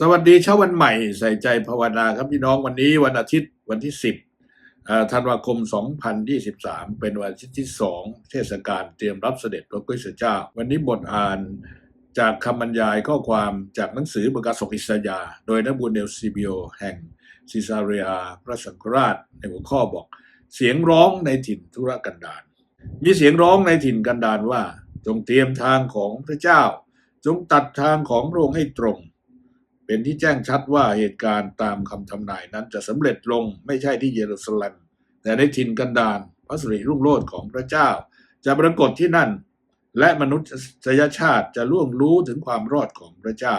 สวัสดีเช้าวันใหม่ใส่ใจภาวนาครับพี่น้องวันนี้วันอาทิตย์วันที่ 10ธันวาคม 2023 เป็นวันอาทิตย์ที่ 2 เทศกาลเตรียมรับเสด็จพระคริสต์เจ้า วันนี้บทอ่านจากคำบรรยายข้อความจากหนังสือประกาสกอิสยา โดยนักบุญเดลซิบิโอแห่งซิซาเรียพระสังฆราชในหัวข้อบอก เสียงร้องในถิ่นธุรกันดารมีเสียงร้องในถิ่นกันดารว่า จงเตรียมทางของพระเจ้า จงตัดทางของพระองค์ให้ตรง เป็นที่แจ้งชัดว่าเหตุการณ์ตามคำทำนายนั้นจะสำเร็จลงไม่ใช่ที่เยรูซาเล็ม แต่ในถิ่นกันดารพระสิริรุ่งโรจน์ของพระเจ้า จะปรากฏที่นั่น และมนุษยชาติจะล่วงรู้ถึงความรอดของพระเจ้า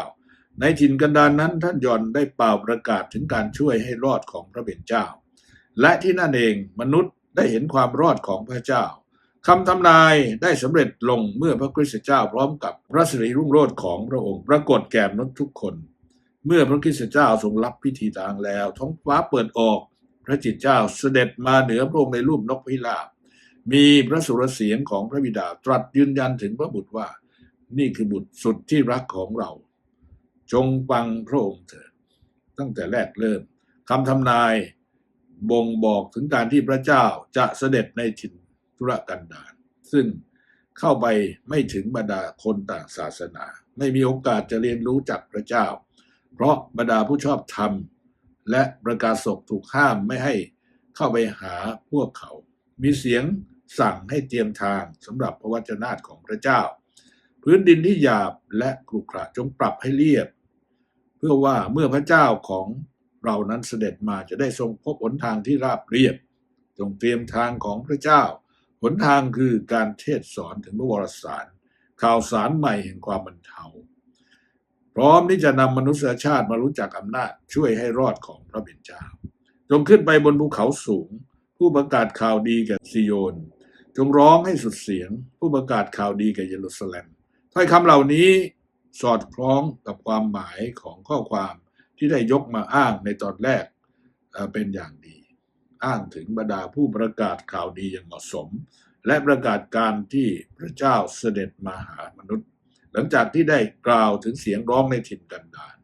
ในถิ่นกันดารนั้นท่านยอนได้เป่าประกาศถึงการช่วยให้รอดของพระเบิดเจ้า และที่นั่นเองมนุษย์ได้เห็นความรอดของพระเจ้าคำทำนายได้สำเร็จลงเมื่อพระคริสต์เจ้าพร้อมกับพระสิริรุ่งโรจน์ของพระองค์ปรากฏแก่มนุษย์ทุกคน เมื่อพระคริสตเจ้าทรงรับพิธีทางแล้ว ท้องฟ้าเปิดออก พระจิตเจ้าเสด็จมาเหนือพระองค์ในรูปนกพิราบ มีพระสุรเสียงของพระบิดาตรัสยืนยันถึงพระบุตรว่า นี่คือบุตรสุดที่รักของเรา จงฟังพระองค์เถิดตั้งแต่แรกเริ่มคำทำนายบ่งบอกถึงการที่พระเจ้าจะเสด็จในถิ่นธุรกันดารซึ่งเข้าไปไม่ถึงบรรดาคนต่างศาสนา ไม่มีโอกาสจะเรียนรู้จากพระเจ้า เพราะบรรดาผู้ชอบธรรม และประกาศศกถูกห้ามไม่ให้เข้าไปหาพวกเขา มีเสียงสั่งให้เตรียมทางสำหรับพระวจนะของพระเจ้า พื้นดินที่หยาบและกรุขระจงปรับให้เรียบ เพื่อว่าเมื่อพระเจ้าของเรานั้นเสด็จมาจะได้ทรงพบหนทางที่ราบเรียบ จงเตรียมทางของพระเจ้า หนทางคือการเทศสอนถึงพระวรสาร ข่าวสารใหม่แห่งความบรรเทา พร้อมที่จะนำมนุษยชาติมารู้จักอำนาจช่วยให้รอดของพระบิดาจงขึ้นไปบนภูเขาสูง ผู้ประกาศข่าวดีแก่ซิโยน จงร้องให้สุดเสียง ผู้ประกาศข่าวดีแก่เยรูซาเล็มถ้อยคำเหล่านี้สอดคล้องกับความหมายของข้อความที่ได้ยกมาอ้างในตอนแรกเป็นอย่างดี อ้างถึงบรรดาผู้ประกาศข่าวดีอย่างเหมาะสม และประกาศการที่พระเจ้าเสด็จมาหามนุษย์ หลังจากที่ได้กล่าวถึงเสียงร้องในถิ่นกันดาร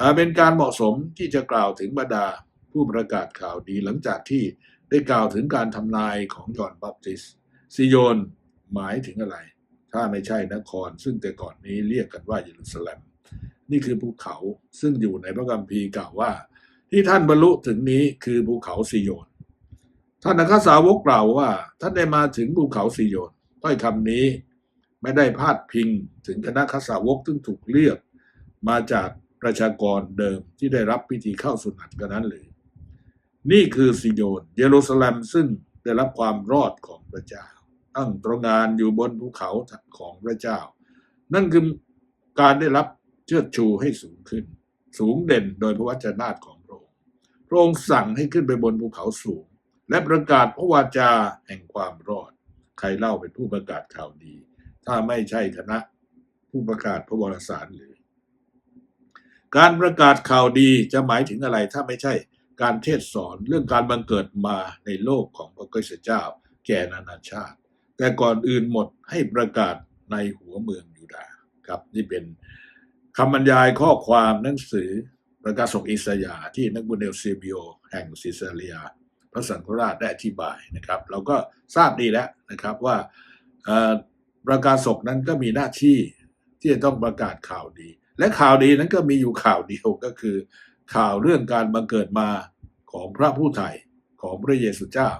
อาเป็นการเหมาะสมที่จะกล่าวถึงบรรดาผู้ประกาศข่าวดีหลังจากที่ได้กล่าวถึงการทำนายของยอห์นบัพติสซิโยนหมายถึงอะไร ถ้าไม่ใช่นคร ซึ่งแต่ก่อนนี้เรียกกันว่าเยรูซาเล็ม นี่คือภูเขาซึ่งอยู่ในพระคัมภีร์กล่าวว่า ที่ท่านบรรลุถึงนี้คือภูเขาซิโยน ท่านอัครสาวกกล่าวว่า ท่านได้มาถึงภูเขาซิโยนถ้อยคำนี้ ไม่ได้พาดพิงถึงคณะคสาวกซึ่งถูกเลือกมาจากประชากรเดิมที่ได้รับพิธีเข้าสุนัตกันนั้นหรือ นี่คือซิโยนเยรูซาเล็มซึ่งได้รับความรอดของพระเจ้า ตั้งตระหงานอยู่บนภูเขาของพระเจ้า นั่นคือการได้รับเชิดชูให้สูงขึ้น สูงเด่นโดยพระวจนะของพระองค์พระองค์สั่งให้ขึ้นไปบนภูเขาสูง และประกาศพระวาจาแห่งความรอด ใครเล่าเป็นผู้ประกาศข่าวดี ถ้าไม่ใช่คณะผู้ประกาศพระวรสารหรือ การประกาศข่าวดีจะหมายถึงอะไรถ้าไม่ใช่การเทศสอนเรื่องการบังเกิดมาในโลกของพระคริสต์เจ้า แก่นานาชาติ แต่ก่อนอื่นหมดให้ประกาศในหัวเมืองยูดาครับ นี่เป็นคำบรรยายข้อความหนังสือประกาศสกอิสยาห์ที่นักบุญเดลเซบิโอแห่งซิซาเรีย พระสังฆราชได้อธิบายนะครับ เราก็ทราบดีแล้วนะครับว่า ประกาศศกนั้นก็มีหน้าที่ที่จะต้องประกาศข่าวดี และข่าวดีนั้นก็มีอยู่ข่าวเดียวก็คือ ข่าวเรื่องการบังเกิดมาของพระผู้ไถ่ของพระเยซูเจ้า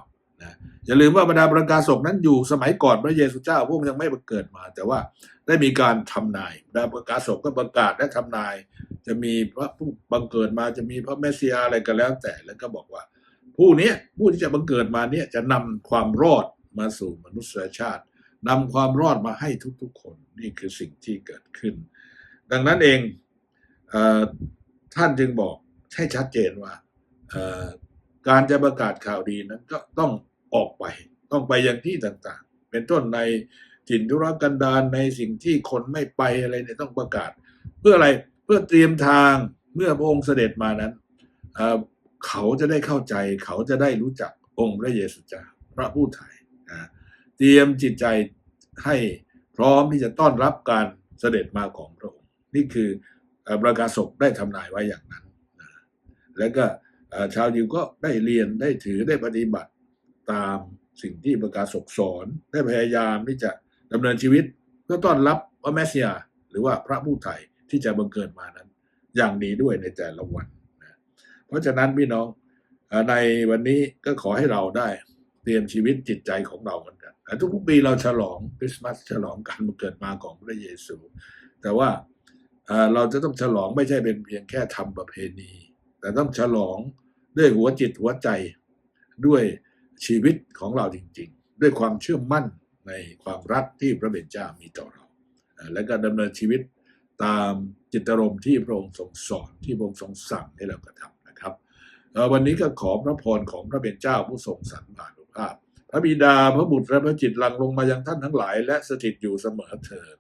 นะอย่าลืมว่าบรรดาประกาศศกนั้นอยู่สมัยก่อนพระเยซูเจ้าพวกยังไม่บังเกิดมา แต่ว่าได้มีการทำนายบรรดาประกาศศกก็ประกาศและทำนาย จะมีพระผู้บังเกิดมาจะมีพระเมสสิยาอะไรก็แล้ว แต่แล้วก็บอกว่า ผู้นี้ผู้ที่จะบังเกิดมาเนี่ยจะนำความรอดมาสู่มนุษยชาติ นำความรอดมาให้ทุกๆ คนนี่คือสิ่งที่เกิดขึ้น ดังนั้นเองเออท่านจึงบอกให้ชัดเจนว่าการจะประกาศข่าวดีนั้นก็ต้องออกไปต้องไปยังที่ต่างๆ เป็นต้นในถิ่นธุรกันดารในสิ่งที่คนไม่ไปอะไรเนี่ยต้องประกาศ เพื่ออะไรเพื่อเตรียมทางเมื่อพระองค์เสด็จมานั้นเขาจะได้เข้าใจ เขาจะได้รู้จักองค์พระเยซูเจ้าพระผู้ไถ่ เตรียมจิตใจให้พร้อมที่จะต้อนรับการเสด็จมาของพระองค์นี่คือประกาศกได้ทำนายไว้อย่างนั้น แล้วก็ชาวยิวก็ได้เรียนได้ถือได้ปฏิบัติตามสิ่งที่ประกาศกสอนได้พยายามที่จะดำเนินชีวิตเพื่อต้อนรับพระแมสสิยาหรือว่าพระผู้ไถ่ที่จะบังเกิดมานั้น อย่างดีด้วยในแต่ละวันนะเพราะฉะนั้นพี่น้องในวันนี้ก็ขอให้เราได้เตรียมชีวิตจิตใจของเราเหมือนกันอะ ทุกปีเราฉลองคริสต์มาสฉลองการเกิดมาของพระเยซู แต่ว่าเราจะต้องฉลองไม่ใช่เป็นเพียงแค่ทำประเพณี แต่ต้องฉลองด้วยหัวจิตหัวใจด้วยชีวิตของเราจริง ๆ ด้วยความเชื่อมั่นในความรักที่พระเบญเจ้ามีต่อเรา และก็ดำเนินชีวิตตามจิตรมณ์ที่พระองค์ทรงสอนที่พระองค์ทรงสั่งให้เรากระทำนะครับ วันนี้ก็ขอพระพรของพระเบญเจ้าผู้ทรงสรรพานุภาพ พระบิดาพระบุตรและพระจิตหลังลงมายังท่านทั้งหลาย และสถิตอยู่เสมอเถิด